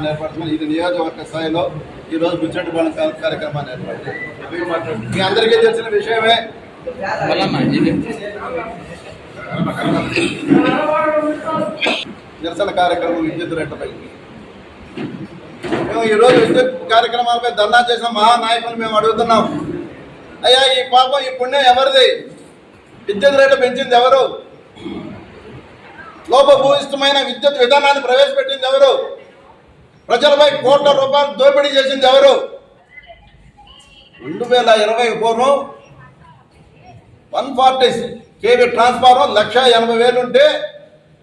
కార్యక్రమాన్ని ఏర్పడుతున్నాం ఇది నియోజకవర్గ స్థాయిలో ఈరోజు బుచ్చటిపాలెం కా- కార్యక్రమాన్ని ఏర్పడుతుంది మీ అందరికీ తెలిసిన విషయమే. నిరసన కార్యక్రమం విద్యుత్ రేట్లపై మేము ఈరోజు విద్యుత్ కార్యక్రమాలపై ధర్నా చేసిన మహానాయకులు మేము అడుగుతున్నాం. అయ్యా ఈ పాపం ఈ పుణ్యం ఎవరిది? విద్యుత్ రేటు పెంచింది ఎవరు? లోపభూయిష్టమైన విద్యుత్ విధానాన్ని ప్రవేశపెట్టింది ఎవరు? ప్రజలపై కోట్ల రూపాయలు దోపిడీ చేసింది ఎవరు? రెండు వేల ఇరవై పూర్వం one forty KV transformer lakh ఎనభై వేలు ఉంటే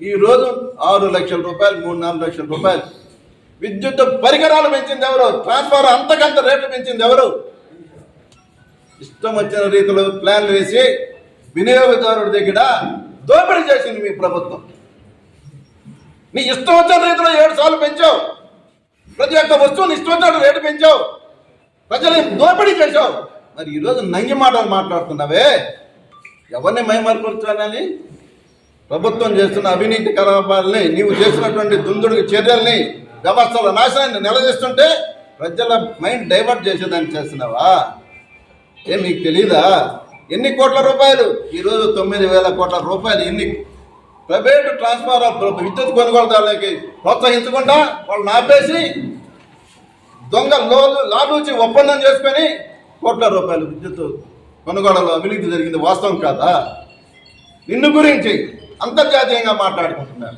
ఈరోజు ఆరు లక్షల రూపాయలు మూడు నాలుగు లక్షల రూపాయలు. విద్యుత్ పరికరాలు పెంచింది ఎవరు? ట్రాన్స్ఫార్మర్ అంతకంత రేట్లు పెంచింది ఎవరు? ఇష్టం వచ్చిన రీతిలో ప్లాన్లు వేసి వినియోగదారుడి దగ్గర దోపిడీ చేసింది మీ ప్రభుత్వం. నీ ఇష్టం వచ్చిన రీతిలో ఏడు సార్లు పెంచావు. ప్రతి ఒక్క వస్తువుని ఇష్టం రేటు పెంచావు. ప్రజలు దోపిడీ చేశావు. మరి ఈరోజు నంగి మాటలు మాట్లాడుతున్నావే? ఎవరిని మైమర్పరచాలని? ప్రభుత్వం చేస్తున్న అవినీతి కలాపాలని నీవు చేసినటువంటి దుందుడికి చర్యల్ని వ్యవస్థల నాశనాన్ని నిలదీస్తుంటే ప్రజల మైండ్ డైవర్ట్ చేసేదాన్ని చేస్తున్నావా? ఏం నీకు తెలీదా? ఎన్ని కోట్ల రూపాయలు? ఈరోజు తొమ్మిది వేల కోట్ల రూపాయలు ఎన్ని ప్రైవేటు ట్రాన్స్ఫార్మర్ విద్యుత్ కొనుగోలుదారులకి ప్రోత్సహించకుండా వాళ్ళని ఆపేసి దొంగ లోన్లు లాలూచి ఒప్పందం చేసుకొని కోట్ల రూపాయలు విద్యుత్ కొనుగోలులో అవినీతి జరిగింది. వాస్తవం కాదా? నిన్ను గురించి అంతర్జాతీయంగా మాట్లాడుకుంటున్నారు.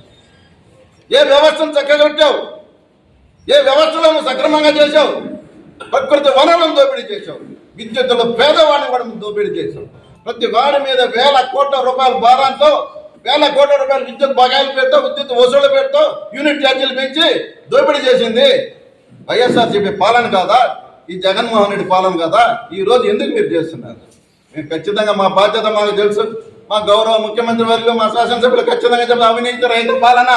ఏ వ్యవస్థను చక్కగొట్టావు? ఏ వ్యవస్థలను సక్రమంగా చేశావు? ప్రకృతి వనరులను దోపిడీ చేశావు? విద్యుత్తులో పేదవాడిని కూడా దోపిడీ చేశావు. ప్రతి వాడి మీద వేల కోట్ల రూపాయల భారంతో వేల కోట్ల రూపాయల విద్యుత్ బకాయిలు పేరుతో విద్యుత్ వసూళ్ళు పేరుతో యూనిట్ ఛార్జీలు పెంచి దోపిడీ చేసింది. వైఎస్ఆర్సీపీ పాలన కాదా? ఈ జగన్మోహన్ రెడ్డి పాలన కాదా? ఈ రోజు ఎందుకు మీరు చేస్తున్నారు? మేము ఖచ్చితంగా మా బాధ్యత మాకు తెలుసు. మా గౌరవ ముఖ్యమంత్రి వర్గం మా శాసనసభ్యులు ఖచ్చితంగా చెప్పిన అవినీతి రైతు పాలన.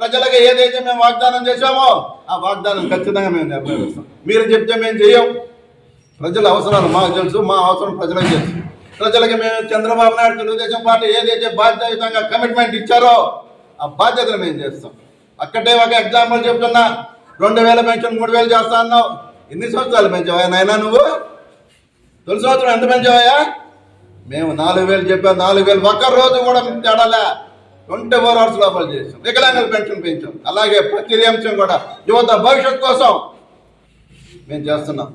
ప్రజలకు ఏదైతే మేము వాగ్దానం చేశామో ఆ వాగ్దానం ఖచ్చితంగా మేము నెరవేరుస్తాం. మీరు చెప్తే మేము చేయం. ప్రజల అవసరాలు మాకు తెలుసు మా అవసరం ప్రజలకు తెలుసు. ప్రజలకి మేము చంద్రబాబు నాయుడు తెలుగుదేశం పార్టీ ఏదైతే బాధ్యతయుతంగా కమిట్మెంట్ ఇచ్చారో ఆ బాధ్యతను మేము చేస్తాం. అక్కడే ఒక ఎగ్జాంపుల్ చెప్తున్నా. రెండు వేల పెన్షన్ మూడు వేలు చేస్తా అన్నావు. ఎన్ని సంవత్సరాలు పెంచావా నాయనా నువ్వు? తొలి సంవత్సరం ఎంత పెంచావయ్యా? మేము నాలుగు వేలు చెప్పాం. నాలుగు వేలు ఒక్క రోజు కూడా తేడాలే. ట్వంటీ ఫోర్ అవర్స్ లోపల చేసాం. వికలాంగుల పెన్షన్ పెంచాం. అలాగే ప్రతి అంశం కూడా యువత భవిష్యత్ కోసం మేము చేస్తున్నాం.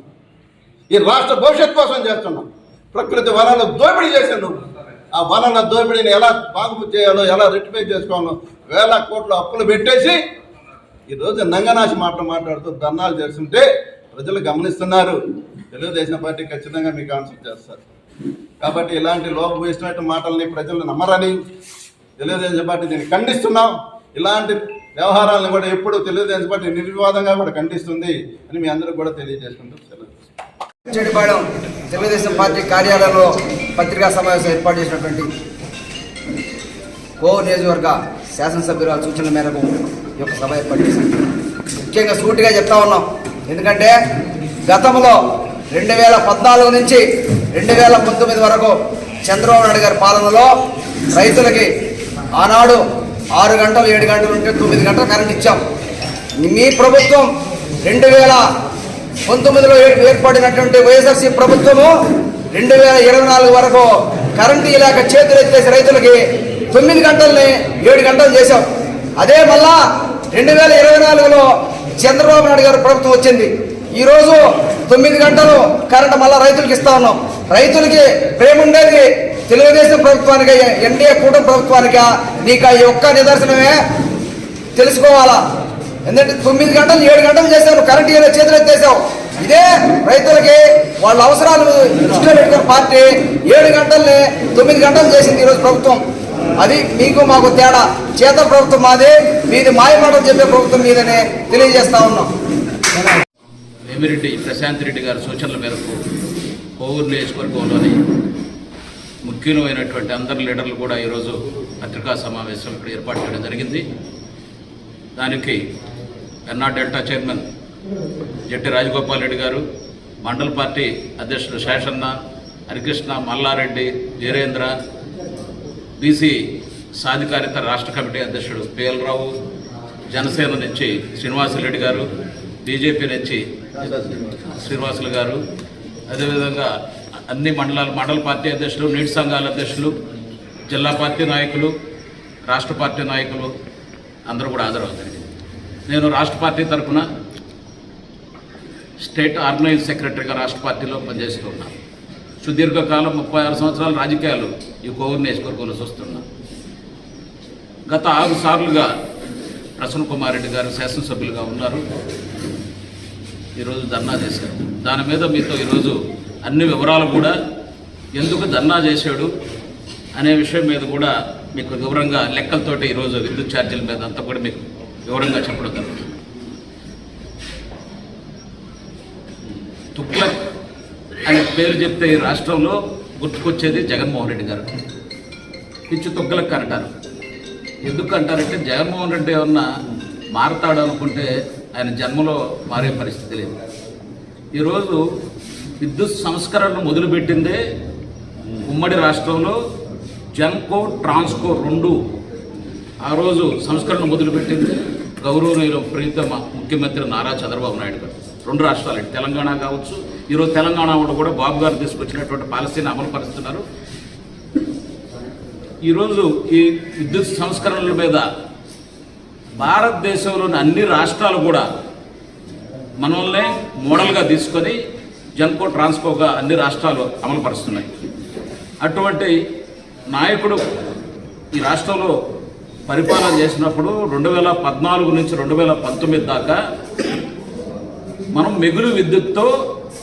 ఈ రాష్ట్ర భవిష్యత్ కోసం చేస్తున్నాం. ప్రకృతి వనాలు దోపిడీ చేశాను నువ్వు ఆ వనాల దోపిడీని ఎలా బాగు చేయాలో ఎలా రెక్టిఫై చేసుకోవాలో వేల కోట్ల అప్పులు పెట్టేసి ఈరోజు నంగనాశి మాటలు మాట్లాడుతూ ధర్నాలు చేస్తుంటే ప్రజలు గమనిస్తున్నారు. తెలుగుదేశం పార్టీ ఖచ్చితంగా మీకు ఆన్సర్ చేస్తారు. కాబట్టి ఇలాంటి లోపభూయిస్తున్నట్టు మాటల్ని ప్రజలు నమ్మరని తెలుగుదేశం పార్టీ దీన్ని ఖండిస్తున్నాం. ఇలాంటి వ్యవహారాలను కూడా ఎప్పుడు తెలుగుదేశం పార్టీ నిర్వివాదంగా కూడా ఖండిస్తుంది అని మీ అందరూ కూడా తెలియజేసుకుంటూ సెలవు. చెడిపాడం తెలుగుదేశం పార్టీ కార్యాలయంలో పత్రికా సమావేశం ఏర్పాటు చేసినటువంటి కో నియోజకవర్గ శాసనసభ్యుల సూచనల మేరకు ఈ యొక్క సభ ఏర్పాటు చేశారు. ముఖ్యంగా సూటిగా చెప్తా ఉన్నాం. ఎందుకంటే గతంలో రెండు వేల పద్నాలుగు నుంచి రెండు వేల పంతొమ్మిది వరకు చంద్రబాబు నాయుడు గారి పాలనలో రైతులకి ఆనాడు ఆరు గంటలు ఏడు గంటలు ఉంటే తొమ్మిది గంటలు కరెంట్ ఇచ్చాం. మీ ప్రభుత్వం రెండు వేల పంతొమ్మిదిలో ఏర్పడినటువంటి వైఎస్ఆర్సీ ప్రభుత్వము రెండు వేల ఇరవై నాలుగు వరకు కరెంటు ఇలాగ చేతులు ఎత్తేసి రైతులకి తొమ్మిది గంటల్ని ఏడు గంటలు చేశాం. అదే మళ్ళా రెండు వేల ఇరవై నాలుగులో చంద్రబాబు నాయుడు గారు ప్రభుత్వం వచ్చింది. ఈరోజు తొమ్మిది గంటలు కరెంటు మళ్ళా రైతులకి ఇస్తా ఉన్నాం. రైతులకి ప్రేమ ఉండేది. తెలుగుదేశం ప్రభుత్వానికి ఎన్డీఏ కూటమి ప్రభుత్వానికి? నీకు ఈ ఒక్క నిదర్శనమే తెలుసుకోవాలా? ఎందుకంటే తొమ్మిది గంటలు ఏడు గంటలు చేశావు కరెంట్ ఏదో చేతులు ఎత్తేసావు. ఇదే రైతులకి వాళ్ళ అవసరాలు దృష్టిలో పెట్టుకున్న పార్టీ ఏడు గంటల్ని తొమ్మిది గంటలు చేసింది ఈరోజు ప్రభుత్వం. అది మీకు మాకు తేడా. చేత ప్రభుత్వం మాది మీది మాయమాటలు చెప్పే ప్రభుత్వం మీదనే తెలియజేస్తా ఉన్నాం. వేమిరెడ్డి ప్రశాంత్ రెడ్డి గారి సూచనల మేరకు కోవూరు నియోజకవర్గంలోని ముఖ్యమైనటువంటి అందరి లీడర్లు కూడా ఈరోజు పత్రికా సమావేశం ఇక్కడ ఏర్పాటు చేయడం జరిగింది. దానికి ఎన్ఆ డెల్టా చైర్మన్ జట్టి రాజగోపాల్ రెడ్డి గారు మండల పార్టీ అధ్యక్షుడు శేషన్న హరికృష్ణ మల్లారెడ్డి జీరేంద్ర బీసీ సాధికారిత రాష్ట్ర కమిటీ అధ్యక్షుడు పిఎల్ రావు జనసేన నుంచి శ్రీనివాసరెడ్డి గారు బీజేపీ నుంచి శ్రీనివాసులు గారు. అదేవిధంగా అన్ని మండలాల మండల పార్టీ అధ్యక్షులు నీటి సంఘాల అధ్యక్షులు జిల్లా పార్టీ నాయకులు రాష్ట్ర పార్టీ నాయకులు అందరూ కూడా హాజరవుతారు. నేను రాష్ట్ర పార్టీ తరఫున స్టేట్ ఆర్గనైజ్ సెక్రటరీగా రాష్ట్ర పార్టీలో పనిచేస్తూ ఉన్నాను. సుదీర్ఘకాలం ముప్పై ఆరు సంవత్సరాల రాజకీయాలు ఈ కోవూరు నియోజకవర్గంలో చూస్తున్నాను గత ఆరు సార్లుగా ప్రసన్న కుమార్ రెడ్డి గారు శాసనసభ్యులుగా ఉన్నారు. ఈరోజు ధర్నా చేశారు. దాని మీద మీతో ఈరోజు అన్ని వివరాలు కూడా ఎందుకు ధర్నా చేశాడు అనే విషయం మీద కూడా మీకు వివరంగా లెక్కలతోటి ఈరోజు విద్యుత్ ఛార్జీల మీద అంతా కూడా మీకు వివరంగా చెప్పడం జరుగుతుంది తుగ్లక్ అనే పేరు చెప్తే ఈ రాష్ట్రంలో గుర్తుకొచ్చేది జగన్మోహన్ రెడ్డి గారు. పిచ్చి తుగ్గలక్ అంటారు. ఎందుకు అంటారంటే జగన్మోహన్ రెడ్డి ఏమన్నా మారతాడు అనుకుంటే ఆయన జన్మలో మారే పరిస్థితి లేదు. ఈరోజు విద్యుత్ సంస్కరణను మొదలుపెట్టిందే ఉమ్మడి రాష్ట్రంలో జంకో ట్రాన్స్కో రెండు ఆ రోజు సంస్కరణ మొదలుపెట్టింది గౌరవనీయులు ప్రీతమ ముఖ్యమంత్రి నారా చంద్రబాబు నాయుడు గారు. రెండు రాష్ట్రాలు తెలంగాణ కావచ్చు ఈరోజు తెలంగాణ కూడా బాబు గారు తీసుకొచ్చినటువంటి పాలసీని అమలు పరుస్తున్నారు. ఈరోజు ఈ విద్యుత్ సంస్కరణల మీద భారతదేశంలోని అన్ని రాష్ట్రాలు కూడా మనల్నే మోడల్గా తీసుకొని జన్కో ట్రాన్స్కోగా అన్ని రాష్ట్రాలు అమలు పరుస్తున్నాయి. అటువంటి నాయకుడు ఈ రాష్ట్రంలో పరిపాలన చేసినప్పుడు రెండు వేల పద్నాలుగు నుంచి రెండు వేల పంతొమ్మిది దాకా మనం మిగులు విద్యుత్తో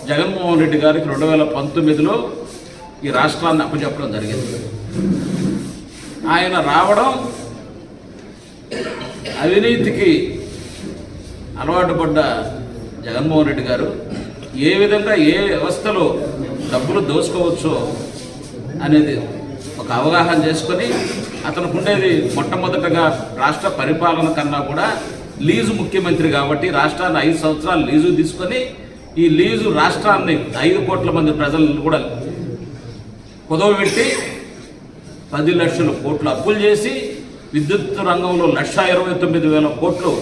జగన్మోహన్ రెడ్డి గారికి రెండు వేల పంతొమ్మిదిలో ఈ రాష్ట్రాన్ని అప్పచెప్పడం జరిగింది. ఆయన రావడం అవినీతికి అలవాటు పడ్డ జగన్మోహన్ రెడ్డి గారు ఏ విధంగా ఏ వ్యవస్థలో డబ్బులు దోసుకోవచ్చో అనేది ఒక అవగాహన చేసుకొని అతనికి ఉండేది మొట్టమొదటగా రాష్ట్ర పరిపాలన కన్నా కూడా లీజు ముఖ్యమంత్రి కాబట్టి రాష్ట్రాన్ని ఐదు సంవత్సరాలు లీజు తీసుకొని ఈ లీజు రాష్ట్రాన్ని ఐదు కోట్ల మంది ప్రజలను కూడా కుదవబెట్టి పది లక్షల కోట్లు అప్పులు చేసి విద్యుత్ రంగంలో లక్ష ఇరవై తొమ్మిది వేల కోట్లు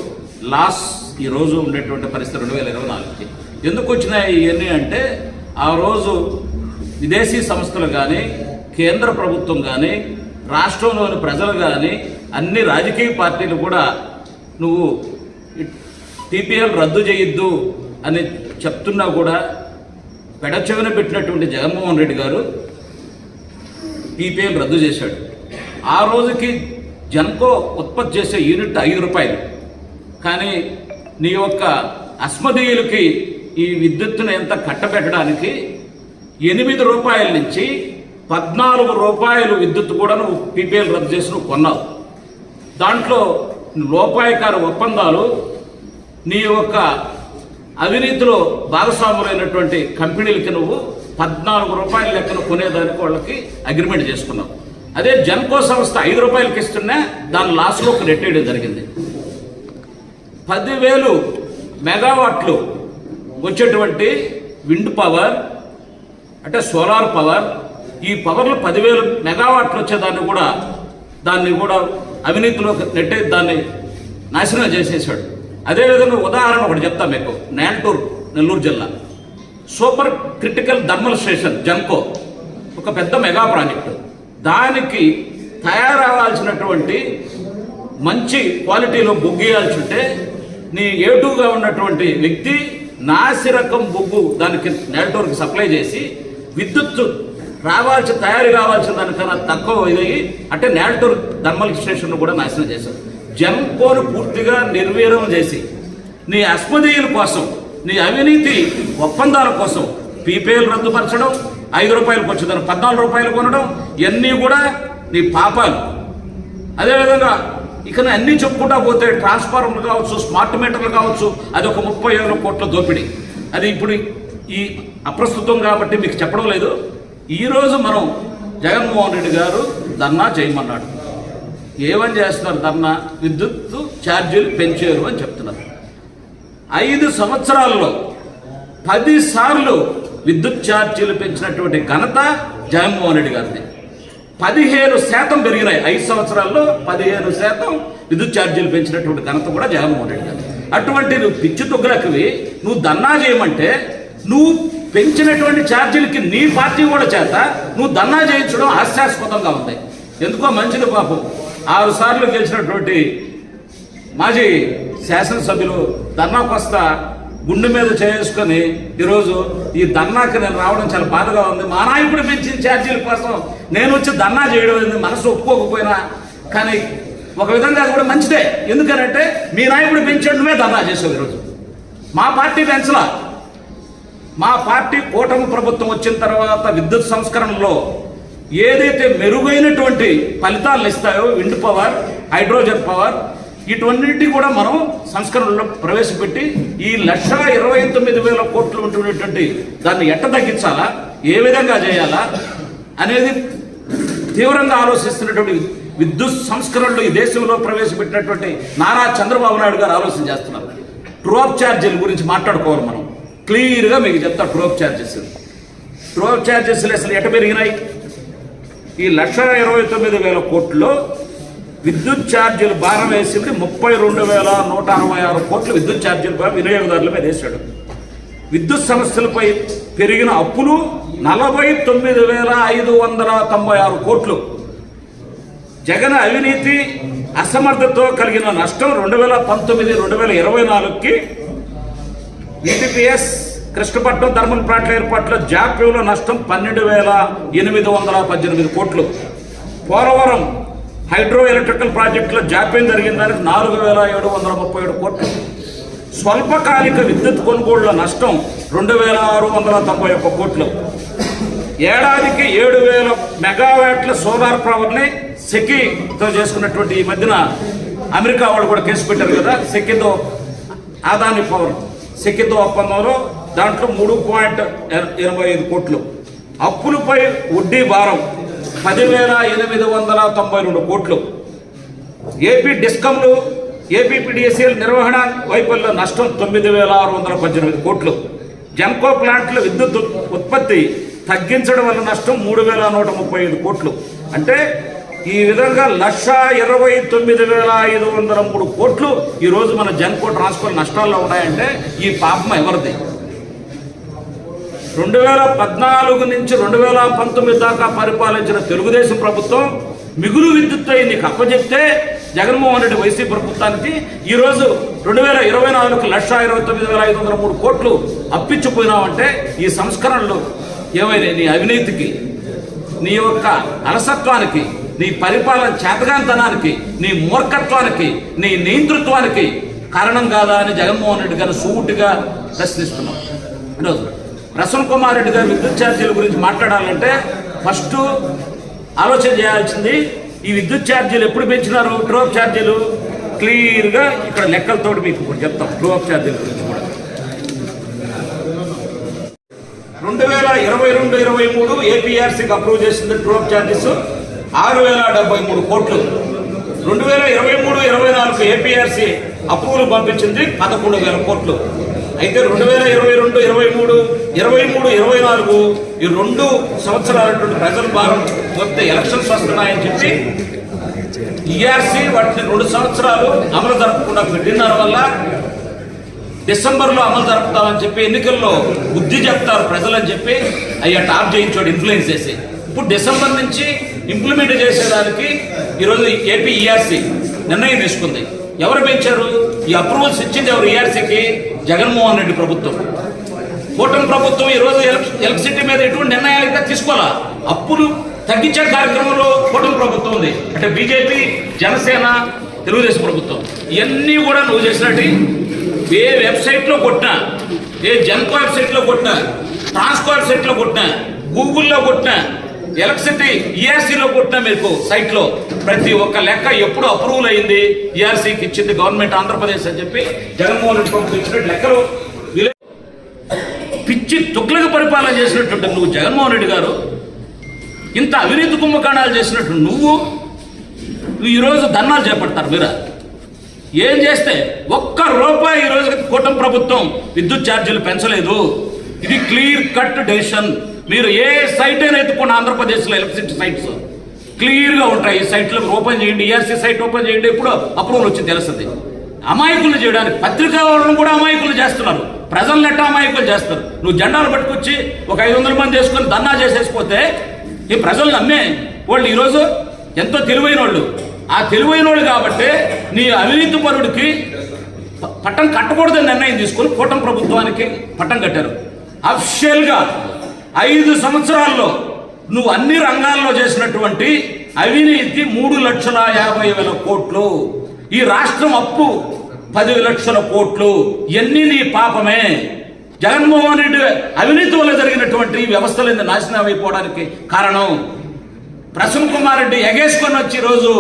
లాస్ ఈ రోజు ఉండేటువంటి పరిస్థితి రెండు వేల ఇరవై నాలుగుకి. ఎందుకు వచ్చినాయి ఇవన్నీ అంటే ఆ రోజు విదేశీ సంస్థలు కానీ కేంద్ర ప్రభుత్వం కానీ రాష్ట్రంలోని ప్రజలు కానీ అన్ని రాజకీయ పార్టీలు కూడా నువ్వు టీపీఎల్ రద్దు చేయొద్దు అని చెప్తున్నా కూడా పెడచెవిన పెట్టినటువంటి జగన్మోహన్ రెడ్డి గారు టీపీఎల్ రద్దు చేశాడు. ఆ రోజుకి జన్కో ఉత్పత్తి చేసే యూనిట్ ఐదు రూపాయలు. కానీ నీ యొక్క అస్మదీయులకి ఈ విద్యుత్తును ఎంత కట్టబెట్టడానికి ఎనిమిది రూపాయల నుంచి పద్నాలుగు రూపాయలు విద్యుత్ కూడా నువ్వు పీపీఎల్ రద్దు చేసి నువ్వు కొన్నావు. దాంట్లో లోపాయకార ఒప్పందాలు నీ యొక్క అవినీతిలో భాగస్వాములైనటువంటి కంపెనీలకి నువ్వు పద్నాలుగు రూపాయల లెక్కన కొనేదానికి వాళ్ళకి అగ్రిమెంట్ చేసుకున్నావు. అదే జన్కో సంస్థ ఐదు రూపాయలకి ఇస్తున్నా దాని లాస్ట్లో ఒక రెట్టేయడం జరిగింది. పదివేలు మెగావాట్లు వచ్చేటువంటి విండ్ పవర్ అంటే సోలార్ పవర్ ఈ పవర్లు పదివేలు మెగావాట్లు వచ్చేదాన్ని కూడా దాన్ని కూడా అవినీతిలో నెట్టే దాన్ని నాశనం చేసేసాడు అదేవిధంగా ఉదాహరణ ఒకటి చెప్తాను మీకు. నేల్టూరు నెల్లూరు జిల్లా. Super critical thermal station Genco ఒక పెద్ద మెగా ప్రాజెక్టు. దానికి తయారవ్వాల్సినటువంటి మంచి క్వాలిటీలో బొగ్గేయాల్సి ఉంటే నీ ఏటుగా ఉన్నటువంటి వ్యక్తి నాసిరకం బొగ్గు దానికి నేల్టూరుకి సప్లై చేసి విద్యుత్ రావాల్సి తయారు కావాల్సిన దానికన్నా తక్కువ ఇదయ్యి అంటే నేల్టూర్ థర్మల్ స్టేషన్ కూడా నాశనం చేశారు. జంకోను పూర్తిగా నిర్వీర్యం చేసి నీ అస్మదీయుల కోసం నీ అవినీతి ఒప్పందాల కోసం పీపీఎల్ రద్దుపరచడం ఐదు రూపాయలకు వచ్చేదాన్ని పద్నాలుగు రూపాయలు కొనడం ఇవన్నీ కూడా నీ పాపాలు. అదేవిధంగా ఇక అన్ని చెప్పుకుంటా పోతే ట్రాన్స్ఫార్మర్లు కావచ్చు స్మార్ట్ మీటర్లు కావచ్చు అది ఒక ముప్పై ఏడు కోట్ల దోపిడీ. అది ఇప్పుడు ఈ అప్రస్తుతం కాబట్టి మీకు చెప్పడం లేదు. ఈరోజు మనం జగన్మోహన్ రెడ్డి గారు ధర్నా చేయమన్నాడు. ఏమని చేస్తున్నారు ధర్నా? విద్యుత్ ఛార్జీలు పెంచారు అని చెప్తున్నారు. ఐదు సంవత్సరాల్లో పదిసార్లు విద్యుత్ ఛార్జీలు పెంచినటువంటి ఘనత జగన్మోహన్ రెడ్డి గారిది. పదిహేను శాతం పెరిగినాయి. ఐదు సంవత్సరాల్లో పదిహేను శాతం విద్యుత్ ఛార్జీలు పెంచినటువంటి ఘనత కూడా జగన్మోహన్ రెడ్డి గారు అటువంటి నువ్వు పిచ్చి తొగ్గులకి నువ్వు దన్నా చేయమంటే నువ్వు పెంచినటువంటి ఛార్జీలకి నీ పార్టీ కూడా చేత నువ్వు దన్నా చేయించడం హాస్యాస్పదంగా ఉంది. ఎందుకో మంచిది పాపం. ఆరు సార్లు గెలిచినటువంటి మాజీ శాసనసభ్యులు ధర్నాకు వస్తా గుండె మీద చేసుకొని ఈరోజు ఈ ధర్నాకి నేను రావడం చాలా బాధగా ఉంది. మా నాయకుడు పెంచిన ఛార్జీల కోసం నేను వచ్చి ధర్నా చేయడం అనేది మనసు ఒప్పుకోకపోయినా కానీ ఒక విధంగా అది కూడా మంచిదే. ఎందుకనంటే మీ నాయకుడు పెంచడమే ధర్నా చేసావు ఈరోజు. మా పార్టీ పెంచలా. మా పార్టీ కూటమి ప్రభుత్వం వచ్చిన తర్వాత విద్యుత్ సంస్కరణలో ఏదైతే మెరుగైనటువంటి ఫలితాలు ఇస్తాయో విండ్ పవర్ హైడ్రోజన్ పవర్ ఇటువన్నిటి కూడా మనం సంస్కరణలో ప్రవేశపెట్టి ఈ లక్ష ఇరవై తొమ్మిది వేల కోట్లు ఉంటున్నటువంటి దాన్ని ఎట్ట తగ్గించాలా? ఏ విధంగా చేయాలా? అనేది తీవ్రంగా ఆలోచిస్తున్నటువంటి విద్యుత్ సంస్కరణలు ఈ దేశంలో ప్రవేశపెట్టినటువంటి నారా చంద్రబాబు నాయుడు గారు ఆలోచన చేస్తున్నారు. ట్రోప్ ఛార్జీల గురించి మాట్లాడుకోవాలి మనం. క్లియర్గా మీకు చెప్తా ట్రోప్ ఛార్జెస్ ట్రోప్ ఛార్జెస్ అసలు ఎట పెరిగినాయి? ఈ లక్ష ఇరవై తొమ్మిది వేల కోట్లు విద్యుత్ ఛార్జీలు భారం వేసింది ముప్పై రెండు వేల నూట అరవై ఆరు కోట్లు విద్యుత్ ఛార్జీలు భారం వినియోగదారుల మీద వేశాడు. విద్యుత్ సమస్యలపై పెరిగిన అప్పులు నలభై తొమ్మిది వేల ఐదు వందల తొంభై ఆరు కోట్లు. జగన్ అవినీతి అసమర్థతో కలిగిన నష్టం రెండు వేల పంతొమ్మిది రెండు వేల ఇరవై నాలుగుకి ఈపీఎస్ కృష్ణపట్నం థర్మల్ ప్లాట్ల ఏర్పాట్లో జాప్యంలో నష్టం పన్నెండు వేల ఎనిమిది వందల పద్దెనిమిది కోట్లు. పోలవరం హైడ్రో ఎలక్ట్రికల్ ప్రాజెక్టులో జాప్యం జరిగిందానికి నాలుగు వేల ఏడు వందల ముప్పై ఏడు కోట్లు. స్వల్పకాలిక విద్యుత్ కొనుగోళ్ళ నష్టం రెండు వేల ఆరు వందల తొంభై ఒక్క కోట్లు. ఏడాదికి ఏడు వేల మెగావాట్ల సోలార్ పవర్ని సెకీతో చేసుకున్నటువంటి ఈ మధ్యన అమెరికా వాళ్ళు కూడా కేసు పెట్టారు కదా సెకీతో ఆదాని పవర్. సెకీతో ఒప్పందంలో దాంట్లో మూడు పాయింట్ ఇరవై ఐదు కోట్లు. అప్పులపై వడ్డీ భారం పదివేల ఎనిమిది వందల తొంభై రెండు కోట్లు. ఏపీ డిస్కంలు ఏపీపీడిఎస్ఎల్ నిర్వహణ వైఫల్య నష్టం తొమ్మిది వేల ఆరు వందల పద్దెనిమిది కోట్లు. జెన్కో ప్లాంట్ల విద్యుత్ ఉత్- ఉత్పత్తి తగ్గించడం వల్ల నష్టం మూడు వేల నూట ముప్పై ఐదు కోట్లు. అంటే ఈ విధంగా లక్ష ఇరవై తొమ్మిది వేల ఐదు వందల మూడు కోట్లు ఈరోజు మన జన్కో ట్రాన్స్ఫర్ నష్టాల్లో ఉన్నాయంటే ఈ పాపం ఎవరిది? రెండు వేల పద్నాలుగు నుంచి రెండు వేల పంతొమ్మిది దాకా పరిపాలించిన తెలుగుదేశం ప్రభుత్వం మిగులు విద్యుత్ నీకు అప్పచెప్తే జగన్మోహన్ రెడ్డి వైసీపీ ప్రభుత్వానికి ఈరోజు రెండు వేల ఇరవై నాలుగు లక్ష ఇరవై తొమ్మిది వేల ఐదు వందల మూడు కోట్లు అప్పించిపోయినావంటే ఈ సంస్కరణలు ఏమైనా నీ అవినీతికి నీ యొక్క అలసత్వానికి నీ పరిపాలన చేతగాంతనానికి నీ మూర్ఖత్వానికి నీ నియంతృత్వానికి కారణం కాదా అని జగన్మోహన్ రెడ్డి గారు సూటిగా ప్రశ్నిస్తున్నాం ఈరోజు ప్రసన్న కుమార్ రెడ్డి గారు విద్యుత్ ఛార్జీల గురించి మాట్లాడాలంటే ఫస్ట్ ఆలోచన చేయాల్సింది ఈ విద్యుత్ ఛార్జీలు ఎప్పుడు పెంచినారు? డ్రోప్ ఛార్జీలు? క్లియర్గా ఇక్కడ లెక్కలతోటి మీకు ఇప్పుడు చెప్తాం. డ్రోప్ ఛార్జీల గురించి కూడా. రెండు వేల ఇరవై రెండు ఇరవై మూడు ఏపీఆర్సీకి అప్రూవ్ చేసింది డ్రోప్ ఛార్జెస్. ఆరు వేల డెబ్బై మూడు కోట్లు. రెండు వేల ఇరవై మూడు ఇరవై నాలుగు ఏపీఆర్సీ అప్రూవల్ పంపించింది పదకొండు వేల కోట్లు. అయితే రెండు వేల ఇరవై రెండు ఇరవై మూడు ఇరవై మూడు ఇరవై నాలుగు ఈ రెండు సంవత్సరాలటువంటి ప్రజల భారం కొత్త ఎలక్షన్స్ వస్తున్నాయని చెప్పి ఈఆర్సీ వాటిని రెండు సంవత్సరాలు అమలు జరపకుండా పెట్టిన వల్ల డిసెంబర్లో అమలు జరుపుతామని చెప్పి ఎన్నికల్లో బుద్ధి చెప్తారు ప్రజలని చెప్పి అయ్యా టాప్ చేయించాడు ఇన్ఫ్లుయెన్స్ చేసి. ఇప్పుడు డిసెంబర్ నుంచి ఇంప్లిమెంట్ చేసేదానికి ఈరోజు ఏపీ ఈఆర్సీ నిర్ణయం తీసుకుంది. ఎవరు పెంచారు? ఈ అప్రూవల్స్ ఇచ్చింది ఎవరు? ఈఆర్సీకి జగన్మోహన్ రెడ్డి ప్రభుత్వం. కూటమి ప్రభుత్వం ఈ రోజు ఎలక్ట్రిసిటీ మీద ఎటువంటి నిర్ణయాలు ఇంకా తీసుకోవాలా? అప్పులు తగ్గించే కార్యక్రమంలో కూటమి ప్రభుత్వం ఉంది. అంటే బీజేపీ జనసేన తెలుగుదేశం ప్రభుత్వం. ఇవన్నీ కూడా నువ్వు చేసినట్టు ఏ వెబ్సైట్లో కొట్టినా ఏ జన్కో వెబ్సైట్లో కొట్టినా ట్రాన్స్కో సెట్లో కొట్టినా గూగుల్లో కొట్టినా ఎలక్ట్రిసిటీ ఈఆర్సీలో కొట్టినా మీకు సైట్లో ప్రతి ఒక్క లెక్క ఎప్పుడు అప్రూవల్ అయింది? ఈఆర్సీకి ఇచ్చింది గవర్నమెంట్ ఆంధ్రప్రదేశ్ అని చెప్పి జగన్మోహన్ రెడ్డి లెక్కలు. పిచ్చి తుగ్లక పరిపాలన చేసినటువంటి నువ్వు జగన్మోహన్ రెడ్డి గారు ఇంత అవినీతి కుంభకాణాలు చేసినట్టు నువ్వు నువ్వు ఈరోజు ధర్నాలు చేపడతారు మీరా? ఏం చేస్తే ఒక్క రూపాయి ఈరోజు కూటమి ప్రభుత్వం విద్యుత్ ఛార్జీలు పెంచలేదు. ఇది క్లియర్ కట్ డెసిషన్. మీరు ఏ సైట్ అయినా ఎత్తుకున్న ఆంధ్రప్రదేశ్లో ఎలక్ట్రిసిటీ సైట్స్ క్లియర్గా ఉంటాయి. ఈ సైట్లు ఓపెన్ చేయండి. ఈఆర్సీ సైట్ ఓపెన్ చేయండి. ఇప్పుడు అప్రూవల్ వచ్చి తెలుస్తుంది. అమాయకులు చేయడానికి పత్రికా వాళ్ళను కూడా అమాయకులు చేస్తున్నారు. ప్రజలను ఎట్టా అమాయకులు చేస్తారు నువ్వు జెండాలు పట్టుకొచ్చి ఒక ఐదు వందల మంది వేసుకొని దన్నా చేసేసిపోతే ఈ ప్రజలు నమ్మే వాళ్ళు ఈరోజు ఎంతో తెలివైన వాళ్ళు ఆ తెలివైన వాళ్ళు కాబట్టి నీ అవినీతి పరుడికి పట్టం కట్టకూడదని నిర్ణయం తీసుకొని కూటమి ప్రభుత్వానికి పట్టం కట్టారు. అఫిషియల్గా ఐదు సంవత్సరాల్లో నువ్వు అన్ని రంగాల్లో చేసినటువంటి అవినీతి మూడు లక్షల యాభై వేల కోట్లు. ఈ రాష్ట్రం అప్పు పది లక్షల కోట్లు. ఎన్ని నీ పాపమే? జగన్మోహన్ రెడ్డి అవినీతి వల్ల జరిగినటువంటి వ్యవస్థలు నాశనం అయిపోవడానికి కారణం ప్రసన్న కుమార్ రెడ్డి ఎగేసుకొని వచ్చి ఈరోజు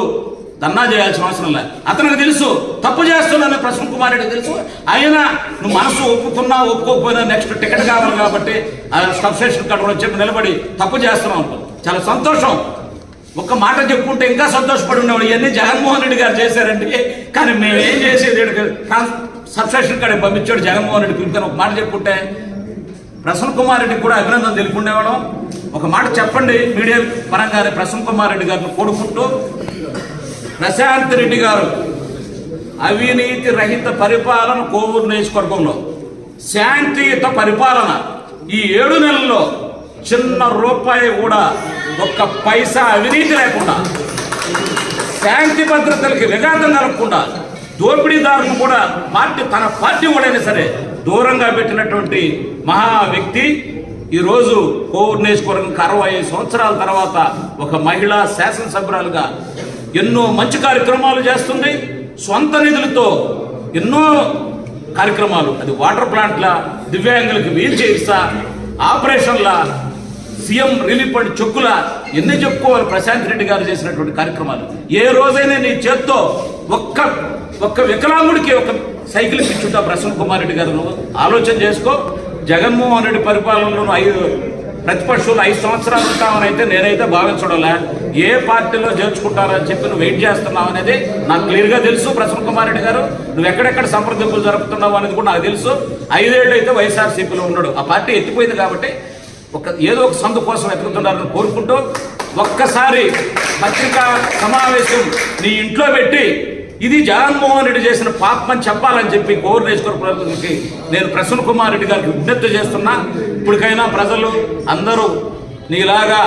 దన్నా చేయాల్సిన అవసరం లేదు. అతనికి తెలుసు తప్పు చేస్తున్నానని ప్రసన్న కుమార్ రెడ్డి తెలుసు. అయినా నువ్వు మనసు ఒప్పుకున్నా ఒప్పుకోకపోయినా నెక్స్ట్ టికెట్ కావాలి కాబట్టి ఆ సబ్స్టేషన్ కట్టడం వచ్చి నిలబడి తప్పు చేస్తున్నావు అనుకో. చాలా సంతోషం. ఒక్క మాట చెప్పుకుంటే ఇంకా సంతోషపడి ఉండేవాడు. ఇవన్నీ జగన్మోహన్ రెడ్డి గారు చేశారండి. కానీ మేము ఏం చేసేది సబ్స్టేషన్ కాడికి పంపించాడు జగన్మోహన్ రెడ్డి పిలిపిన ఒక మాట చెప్పుకుంటే ప్రసన్న కుమార్ రెడ్డికి కూడా అభినందన తెలుపుండేవాడు ఒక మాట చెప్పండి మీడియా పరంగానే ప్రసన్న కుమార్ రెడ్డి గారిని కోరుకుంటూ ప్రశాంత్ రెడ్డి గారు అవినీతి రహిత పరిపాలన కోవూరు నియోజకవర్గంలో శాంతియుత పరిపాలన ఈ ఏడు నెలల్లో చిన్న రూపాయి కూడా ఒక్క పైసా అవినీతి లేకుండా శాంతి భద్రతలకి విఘాతం కలగకుండా దోపిడీదారులను కూడా పార్టీ తన పార్టీ కూడా సరే దూరంగా పెట్టినటువంటి మహా వ్యక్తి. ఈరోజు కోవూరు నియోజకవర్గం అరవై సంవత్సరాల తర్వాత ఒక మహిళా శాసనసభ్యురాలుగా ఎన్నో మంచి కార్యక్రమాలు చేస్తుంది. సొంత నిధులతో ఎన్నో కార్యక్రమాలు. అది వాటర్ ప్లాంట్ల దివ్యాంగులకు వీల్ చేయిస్తా ఆపరేషన్ల సీఎం రిలీఫ్ ఫండ్ చెక్కుల ఎన్ని చెప్పుకోవాలి ప్రశాంత్ రెడ్డి గారు చేసినటువంటి కార్యక్రమాలు. ఏ రోజైనా నీ చేత్తో ఒక్క ఒక్క వికలాంగుడికి ఒక సైకిల్ ఇచ్చుంటా ప్రసన్న కుమార్ రెడ్డి గారు ఆలోచన చేసుకో. జగన్మోహన్ రెడ్డి పరిపాలనలో ఐదు ప్రతిపక్షులు ఐదు సంవత్సరాలు ఉంటామని అయితే నేనైతే భావించడంలే. ఏ పార్టీలో చేర్చుకుంటారని చెప్పి నువ్వు వెయిట్ చేస్తున్నావు అనేది నాకు క్లియర్గా తెలుసు ప్రసన్న కుమార్ రెడ్డి గారు. నువ్వు ఎక్కడెక్కడ సంప్రదింపులు జరుపుతున్నావు అనేది కూడా నాకు తెలుసు. ఐదేళ్ళు అయితే వైఎస్ఆర్సీపీలో ఉన్నాడు. ఆ పార్టీ ఎత్తిపోయింది కాబట్టి ఒక ఏదో ఒక సందు కోసం ఎత్తుకుతున్నారని కోరుకుంటూ ఒక్కసారి పత్రికా సమావేశం నీ ఇంట్లో పెట్టి ఇది జగన్మోహన్ రెడ్డి చేసిన పాపం అని చెప్పాలని చెప్పి కోరు ప్రజలకి నేను ప్రసన్న కుమార్ రెడ్డి గారికి విజ్ఞప్తి చేస్తున్నా. ఇప్పటికైనా ప్రజలు అందరూ నీలాగా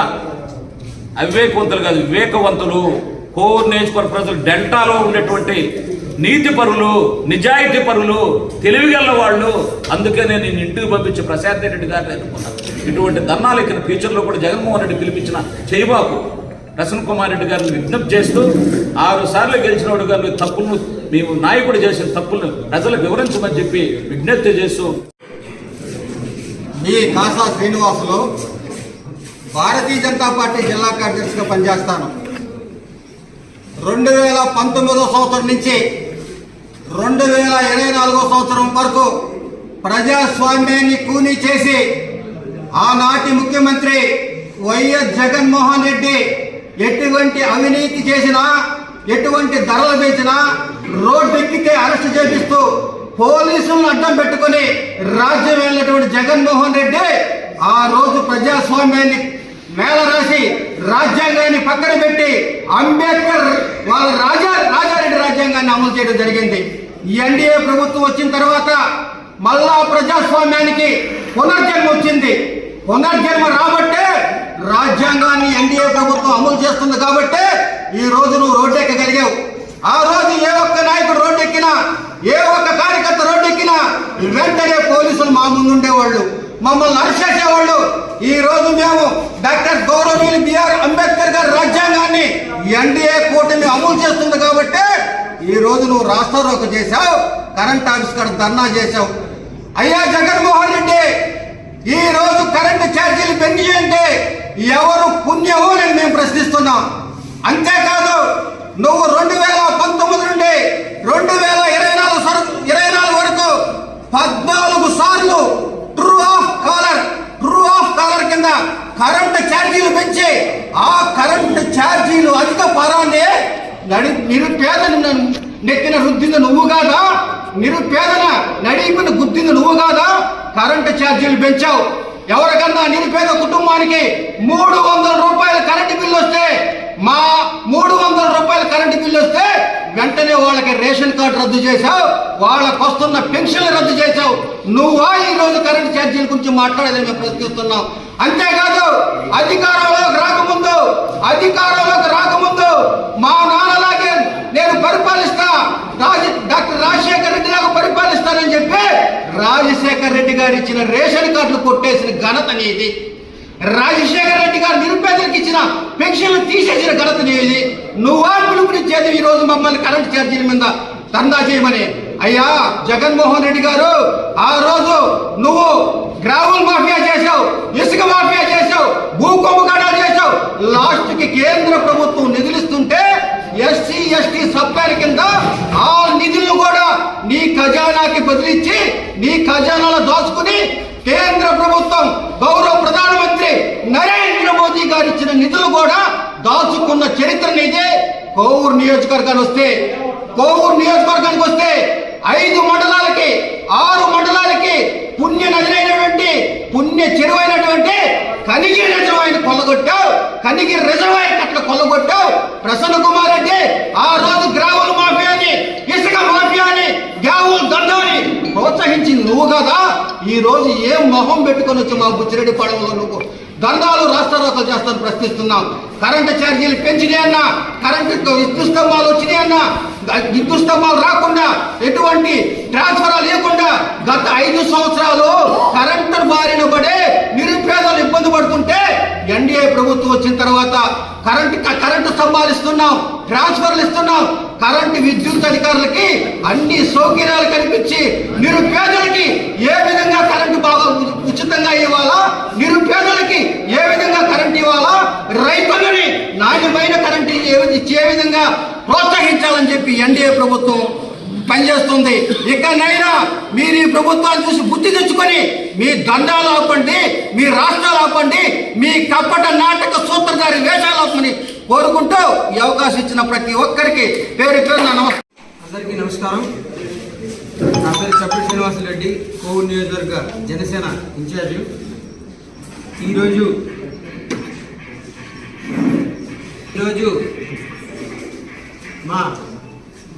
అవివేకవంతులు కాదు వివేకవంతులు. కోర్ నియోజకవర్గ ప్రజలు డెల్టాలో ఉండేటువంటి నీతి పరులు నిజాయితీ పరులు తెలివిగల వాళ్ళు. అందుకే నేను ఇంటికి పంపించి ప్రశాంత్ రెడ్డి గారిని ఎన్నుకున్నాను ఇటువంటి ధర్నాలు ఇక్కడ ఫ్యూచర్లో కూడా జగన్మోహన్ రెడ్డి పిలిపించిన చేయబాకు ప్రసన్న కుమార్ రెడ్డి గారిని విజ్ఞప్తి చేస్తూ ఆరు సార్లు గెలిచినోడు గారు తప్పులను మేము నాయకుడు చేసిన తప్పులను ప్రజలకు వివరించమని చెప్పి విజ్ఞప్తి చేస్తూ మీ కాసా శ్రీనివాసులు భారతీయ జనతా పార్టీ జిల్లా కార్యదర్శిగా పనిచేస్తాను. రెండు వేల పంతొమ్మిదో సంవత్సరం నుంచి రెండు వేల ఇరవై నాలుగో సంవత్సరం వరకు ప్రజాస్వామ్యాన్ని కూనీ చేసి ఆనాటి ముఖ్యమంత్రి వైఎస్ జగన్మోహన్ రెడ్డి ఎటువంటి అవినీతి చేసినా ఎటువంటి ధరలు పెంచినా రోడ్డు ఎక్కితే అరెస్ట్ చేపిస్తూ పోలీసులను అడ్డం పెట్టుకొని రాజ్యం వెళ్ళినటువంటి జగన్మోహన్ రెడ్డి ఆ రోజు ప్రజాస్వామ్యాన్ని మేళ రాసి రాజ్యాంగాన్ని పక్కన పెట్టి అంబేద్కర్ వాళ్ళ రాజా రాజారెడ్డి రాజ్యాంగాన్ని అమలు చేయడం జరిగింది. ఎన్డీఏ ప్రభుత్వం వచ్చిన తర్వాత మళ్ళా ప్రజాస్వామ్యానికి పునర్జన్మ వచ్చింది. పునర్జన్మ రాబట్టే రాజ్యాంగాన్ని ఎన్డీఏ ప్రభుత్వం అమలు చేస్తుంది కాబట్టి ఈ రోజు నువ్వు రోడ్డెక్కగలిగావు. ఆ రోజు ఏ ఒక్క నాయకుడు రోడ్డెక్కినా ఏ ఒక్క కార్యకర్త రోడ్డెక్కినా వెంటనే పోలీసులు మా ముందు ఉండేవాళ్ళు మమ్మల్ని అరిచేసేవాళ్ళు ఈ రోజు మేము డాక్టర్ గౌరవనీయులు బిఆర్ అంబేద్కర్ గారి రాజ్యాంగాన్ని ఎన్డీఏ కూటమి అమలు చేస్తుంది కాబట్టి ఈ రోజు నువ్వు రాష్ట్ర చేశావు కరెంట్ ఆఫీస్ కాడ ధర్నా చేశావు. అయ్యా జగన్మోహన్ రెడ్డి ఈ రోజు కరెంటు ఛార్జీలు పెంచి అంటే ఎవరు పుణ్యమో అని మేము ప్రశ్నిస్తున్నాం. అంతేకాదు నువ్వు రెండు వేల పంతొమ్మిది నుండి రెండు వేల ఇరవై నాలుగు ఇరవై నాలుగు వరకు పద్నాలుగు సార్లు true up caller true up caller కింద కరెంట్ ఛార్జీలు పెంచి ఆ కరెంట్ ఛార్జీలు అధిక పరాన్ని నడి నిరుపేద నెత్తిన రుద్దింది నువ్వు కాదా? నిరుపేదన నడిపిన గుద్దింది నువ్వు కాదా? కరెంటు ఛార్జీలు పెంచావు. ఎవరికన్నా నిరుపేద కుటుంబానికి మూడు వందల రూపాయల కరెంటు బిల్లు వస్తే మా మూడు వందల రూపాయల కరెంటు బిల్లు వస్తే వెంటనే వాళ్ళకి రేషన్ కార్డు రద్దు చేశావు వాళ్ళకు వస్తున్న పెన్షన్లు రద్దు చేశావు. నువ్వా ఈరోజు రోజు కరెంటు ఛార్జీల గురించి మాట్లాడేదని మేము ప్రశ్నిస్తున్నాం. అంతేకాదు అధికారంలోకి రాకముందు అధికారంలోకి రాకముందు మా నాన్నలాగే నేను పరిపాలిస్తా. రాజ డాక్టర్ రాజశేఖర్ రెడ్డి లాగా పరిపాలిస్తానని చెప్పి రాజశేఖర్ రెడ్డి గారు ఇచ్చిన రేషన్ కార్డులు కొట్టేసిన ఘనత నీది. రాజశేఖర రెడ్డి గారు నిరుపేదలకు ఇచ్చిన పెన్షన్లు తీసేసిన ఘనత నీది. నువ్వు పిలుపునిచ్చేది ఈ రోజు మమ్మల్ని కరెంట్ ఛార్జీల మీద దందా చేయమని. అయ్యా జగన్మోహన్ రెడ్డి గారు ఆ రోజు నువ్వు గ్రావుల్ మాఫియా చేశావు ఇసుక మాఫియా చేశావు భూ కుంభకోణాలు చేశావు. లాస్ట్కి కేంద్ర ప్రభుత్వం నిధులిస్తుంటే ఎస్సీ ఎస్టీ సబ్కారి కింద ఆ నిధులను కూడా నీ ఖజానాకి బదిలిచ్చి నీ ఖజానాలో దోచుకుని కేంద్ర ప్రభుత్వం గౌరవ ప్రధానమంత్రి నరేంద్ర మోదీ గారు ఇచ్చిన నిధులు కూడా దాచుకున్న చరిత్ర నీదే కోవూరు నియోజకవర్గానికి వస్తే కోవూరు నియోజకవర్గానికి వస్తే ఐదు మండలాలకి ఆరు మండలాలకి పుణ్య నదిరైనటువంటి పుణ్య చెరువైనటువంటి కనిగిరి రిజర్వాయర్ కొల్లగొట్టావు. కనిగిరి రిజర్వాయర్ అట్లా కొల్లగొట్టావు. ప్రసన్న కుమార్ అంటే ఆ రోజు గ్రావుల మాఫియాని ఇసుక ప్రోత్సహించింది నువ్వు కదా? ఈ రోజు ఏం మొహం పెట్టుకొని వచ్చి మా బుచ్చిరెడ్డి పడవలో నువ్వు? గంధాలు రాష్ట్రాలు చేస్తాను ప్రశ్నిస్తున్నాం. కరెంటు ఛార్జీలు పెంచినాయన్నా కరెంటు విద్యుత్ స్తంభాలు వచ్చినాయన్నా విద్యుత్ స్తంభాలు రాకుండా ఎటువంటి ట్రాన్స్ఫర్ లేకుండా గత ఐదు సంవత్సరాలు కరెంటు బారిన పడే నిరుపేదలు ఇబ్బంది పడుతుంటే ఎన్డీఏ ప్రభుత్వం వచ్చిన తర్వాత కరెంటు కరెంటు ఇస్తున్నాం ట్రాన్స్ఫర్లు ఇస్తున్నాం. కరెంటు విద్యుత్ అధికారులకి అన్ని సౌకర్యాలు కల్పించి నిరుపేదలకి ఏ విధంగా కరెంటు బాగా ఉచితంగా ఇవ్వాలా? నిరుపేదలకి ఏ విధంగా కరెంట్ ఇవ్వాలా? రైతులని నాణ్యమైన కరెంట్ ఏ- ఇచ్చే విధంగా ప్రోత్సహించాలని చెప్పి ఎన్డీఏ ప్రభుత్వం పనిచేస్తుంది. ఇకనైనా మీరు ఈ ప్రభుత్వాన్ని చూసి బుద్ధి తెచ్చుకొని మీ దండాలు ఆపండి మీ రాష్ట్రాలు ఆపండి మీ కప్పట నాటక సూత్రధారి వేషాలు ఆపమని కోరుకుంటూ ఈ అవకాశం ఇచ్చిన ప్రతి ఒక్కరికి పేరు పేరు నా నమస్కారం. అందరికీ నమస్కారం. నా పేరు చప్పటి శ్రీనివాసరెడ్డి కోవూరు నియోజకవర్గ జనసేన ఇన్ఛార్జి. ఈరోజు ఈరోజు మా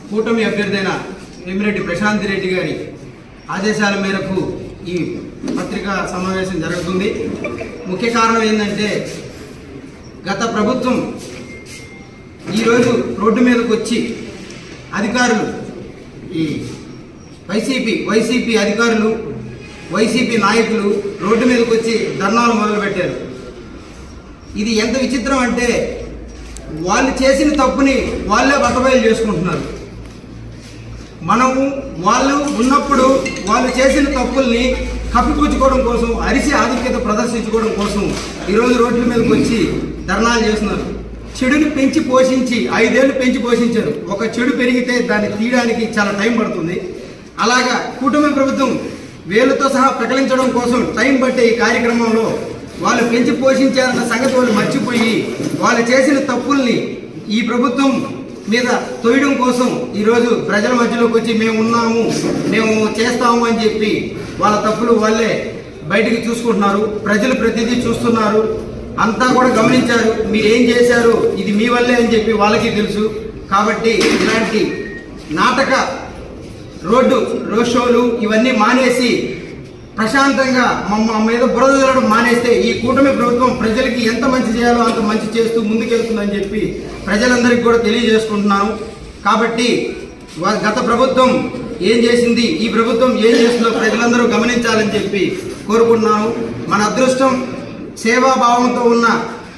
కూటమి అభ్యర్థైన వేమిరెడ్డి ప్రశాంత్ రెడ్డి గారి ఆదేశాల మేరకు ఈ పత్రికా సమావేశం జరుగుతుంది. ముఖ్య కారణం ఏంటంటే గత ప్రభుత్వం ఈరోజు రోడ్డు మీదకు వచ్చి అధికారులు ఈ వైసీపీ వైసీపీ అధికారులు వైసీపీ నాయకులు రోడ్డు మీదకి వచ్చి ధర్నాలు మొదలుపెట్టారు. ఇది ఎంత విచిత్రం అంటే వాళ్ళు చేసిన తప్పుని వాళ్ళే బతబయలు చేసుకుంటున్నారు. మనము వాళ్ళు ఉన్నప్పుడు వాళ్ళు చేసిన తప్పుల్ని కప్పిపుచ్చుకోవడం కోసం అరిసి ఆధిక్యత ప్రదర్శించుకోవడం కోసం ఈరోజు రోడ్ల మీదకి వచ్చి ధర్నాలు చేస్తున్నారు. చెడుని పెంచి పోషించి ఐదేళ్ళు పెంచి పోషించారు. ఒక చెడు పెరిగితే దాన్ని తీయడానికి చాలా టైం పడుతుంది. అలాగా కుటుంబ ప్రభుత్వం వేలుతో సహా ప్రకటించడం కోసం టైం పట్టే ఈ కార్యక్రమంలో వాళ్ళు పెంచి పోషించారన్న సంగతి వాళ్ళు మర్చిపోయి వాళ్ళు చేసిన తప్పుల్ని ఈ ప్రభుత్వం మీద తొయ్యడం కోసం ఈరోజు ప్రజల మధ్యలోకి వచ్చి మేము ఉన్నాము మేము చేస్తాము అని చెప్పి వాళ్ళ తప్పులు వాళ్ళే బయటికి చూసుకుంటున్నారు. ప్రజలు ప్రతిదీ చూస్తున్నారు. అంతా కూడా గమనించారు. మీరు ఏం చేశారు? ఇది మీ వల్లే అని చెప్పి వాళ్ళకి తెలుసు. కాబట్టి ఇలాంటి నాటక రోడ్డు రోడ్ షోలు ఇవన్నీ మానేసి ప్రశాంతంగా మమ్మ మీద బురదలడం మానేస్తే ఈ కూటమి ప్రభుత్వం ప్రజలకి ఎంత మంచి చేయాలో అంత మంచి చేస్తూ ముందుకెళ్తుందని చెప్పి ప్రజలందరికీ కూడా తెలియజేసుకుంటున్నాను. కాబట్టి గత ప్రభుత్వం ఏం చేసింది? ఈ ప్రభుత్వం ఏం చేస్తుందో ప్రజలందరూ గమనించాలని చెప్పి కోరుకుంటున్నాను. మన అదృష్టం సేవాభావంతో ఉన్న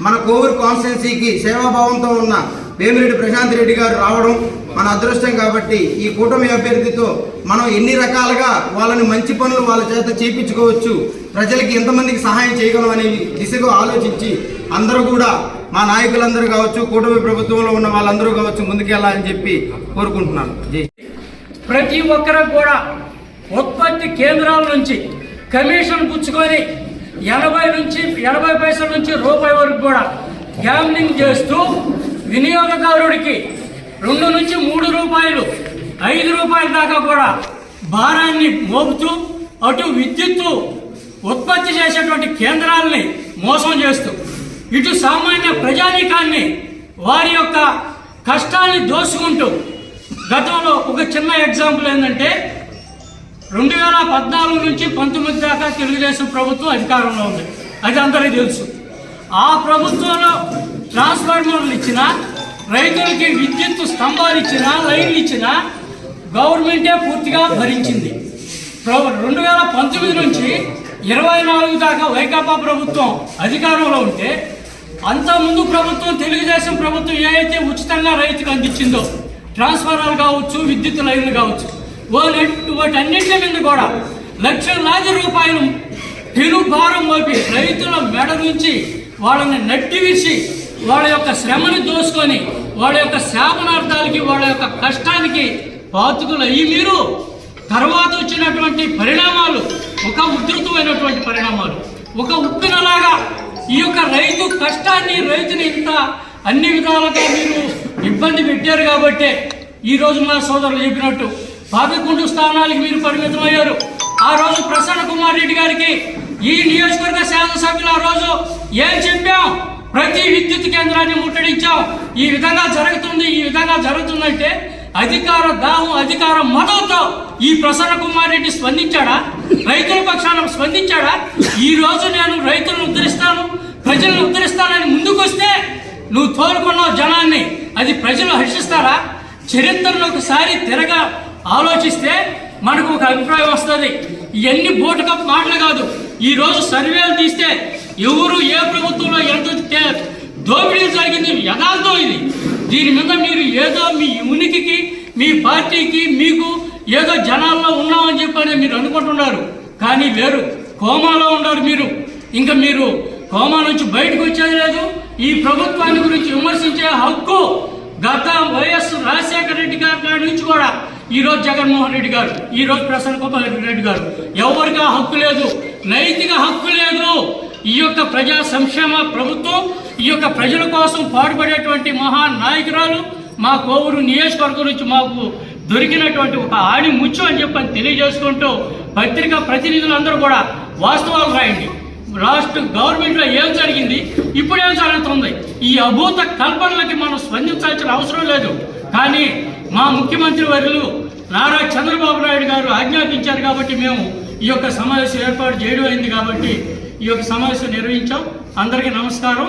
మన కోవూరు కాన్స్టిట్యున్సీకి సేవాభావంతో ఉన్న వేమిరెడ్డి ప్రశాంత్ రెడ్డి గారు రావడం మన అదృష్టం కాబట్టి ఈ కూటమి అభ్యర్థితో మనం ఎన్ని రకాలుగా వాళ్ళని మంచి పనులు వాళ్ళ చేత చేయించుకోవచ్చు ప్రజలకి ఎంతమందికి సహాయం చేయగలం అనే దిశగా ఆలోచించి అందరూ కూడా మా నాయకులందరూ కావచ్చు కూటమి ప్రభుత్వంలో ఉన్న వాళ్ళందరూ కావచ్చు ముందుకెళ్ళాలని చెప్పి కోరుకుంటున్నాను. ప్రతి ఒక్కరు కూడా ఉత్పత్తి కేంద్రాల నుంచి కమిషన్ పుచ్చుకొని ఎనభై నుంచి ఎనభై పైసల నుంచి రూపాయి వరకు కూడా గ్యాంబ్లింగ్ చేస్తూ వినియోగదారుడికి రెండు నుంచి మూడు రూపాయలు ఐదు రూపాయల దాకా కూడా భారాన్ని మోపుతూ అటు విద్యుత్తు ఉత్పత్తి చేసేటువంటి కేంద్రాలని మోసం చేస్తూ ఇటు సామాన్య ప్రజానీకాన్ని వారి యొక్క కష్టాన్ని దోసుకుంటూ గతంలో ఒక చిన్న ఎగ్జాంపుల్ ఏంటంటే రెండు వేల పద్నాలుగు నుంచి పంతొమ్మిది దాకా తెలుగుదేశం ప్రభుత్వం అధికారంలో ఉంది. అది అందరికీ తెలుసు. ఆ ప్రభుత్వంలో ట్రాన్స్ఫార్మర్లు ఇచ్చిన రైతులకి విద్యుత్ స్తంభాలు ఇచ్చిన లైన్లు ఇచ్చిన గవర్నమెంటే పూర్తిగా భరించింది. రెండు వేల పంతొమ్మిది నుంచి ఇరవై నాలుగు దాకా వైకాపా ప్రభుత్వం అధికారంలో ఉంటే అంతకుముందు ప్రభుత్వం తెలుగుదేశం ప్రభుత్వం ఏ అయితే ఉచితంగా రైతుకు అందించిందో ట్రాన్స్ఫార్మర్లు కావచ్చు విద్యుత్ లైన్లు కావచ్చు వాటన్నింటి మీద కూడా లక్షలాది రూపాయలు తిరు భారం మోపి రైతుల మెడ నుంచి వాళ్ళని నట్టివేసి వాళ్ళ యొక్క శ్రమని దోసుకొని వాళ్ళ యొక్క శాపనార్థాలకి వాళ్ళ యొక్క కష్టానికి పాతుకులు అయ్యి మీరు తర్వాత వచ్చినటువంటి పరిణామాలు ఒక ఉధృతమైనటువంటి పరిణామాలు ఒక ఉప్పినలాగా ఈ యొక్క రైతు కష్టాన్ని రైతుని ఇంత అన్ని విధాలుగా మీరు ఇబ్బంది పెట్టారు కాబట్టే ఈ రోజు మా సోదరులు చెప్పినట్టు పాపికొండు స్థానాలకు మీరు పరిమితమయ్యారు. ఆ రోజు ప్రసన్న కుమార్ రెడ్డి గారికి ఈ నియోజకవర్గ శాసనసభ్యులు ఆ రోజు ఏం చెప్పాం? ప్రతి విద్యుత్ కేంద్రాన్ని ముట్టడించాం. ఈ విధంగా జరుగుతుంది ఈ విధంగా జరుగుతుందంటే అధికార దాహం అధికార మతంతో ఈ ప్రసన్న కుమార్ రెడ్డి స్పందించాడా? రైతుల పక్షాన స్పందించాడా? ఈ రోజు నేను రైతులను ఉద్ధరిస్తాను ప్రజలను ఉద్ధరిస్తానని ముందుకొస్తే నువ్వు తోలుకున్నావు జనాన్ని. అది ప్రజలు హర్షిస్తారా? చరిత్రను ఒకసారి తిరగా. ఆలోచిస్తే మనకు ఒక అభిప్రాయం వస్తుంది. ఇవన్నీ బోటుకప్ మాటలు కాదు. ఈరోజు సర్వేలు తీస్తే ఎవరు ఏ ప్రభుత్వంలో ఎంత దోపిడీ జరిగింది యథార్థం ఇది. దీని మీద మీరు ఏదో మీ ఉనికికి మీ పార్టీకి మీకు ఏదో జనాల్లో ఉన్నామని చెప్పని మీరు అనుకుంటున్నారు. కానీ లేరు కోమాలో ఉన్నారు మీరు. ఇంకా మీరు కోమా నుంచి బయటకు వచ్చేది లేదు. ఈ ప్రభుత్వాన్ని గురించి విమర్శించే హక్కు గత వైఎస్ రాజశేఖర రెడ్డి గారి నుంచి కూడా ఈరోజు జగన్మోహన్ రెడ్డి గారు ఈరోజు ప్రసన్న కుమార్ రెడ్డి గారు ఎవరికి ఆ హక్కు లేదు నైతిక హక్కు లేదు. ఈ యొక్క ప్రజా సంక్షేమ ప్రభుత్వం ఈ యొక్క ప్రజల కోసం పాటుపడేటువంటి మహా నాయకురాలు మా కోవూరు నియోజకవర్గం నుంచి మాకు దొరికినటువంటి ఒక ఆడి ముచ్చు అని చెప్పని తెలియజేసుకుంటూ పత్రికా ప్రతినిధులందరూ కూడా వాస్తవాలు రాయండి. రాష్ట్ర గవర్నమెంట్లో ఏం జరిగింది? ఇప్పుడు ఏం జరుగుతుంది? ఈ అభూత కల్పనలకి మనం స్పందించాల్సిన అవసరం లేదు. కానీ మా ముఖ్యమంత్రి వర్యులు నారా చంద్రబాబు నాయుడు గారు ఆజ్ఞాపించారు కాబట్టి మేము ఈ యొక్క సమావేశం ఏర్పాటు చేయడం అయింది కాబట్టి ఈ యొక్క సమావేశం నిర్వహించాం. అందరికీ నమస్కారం.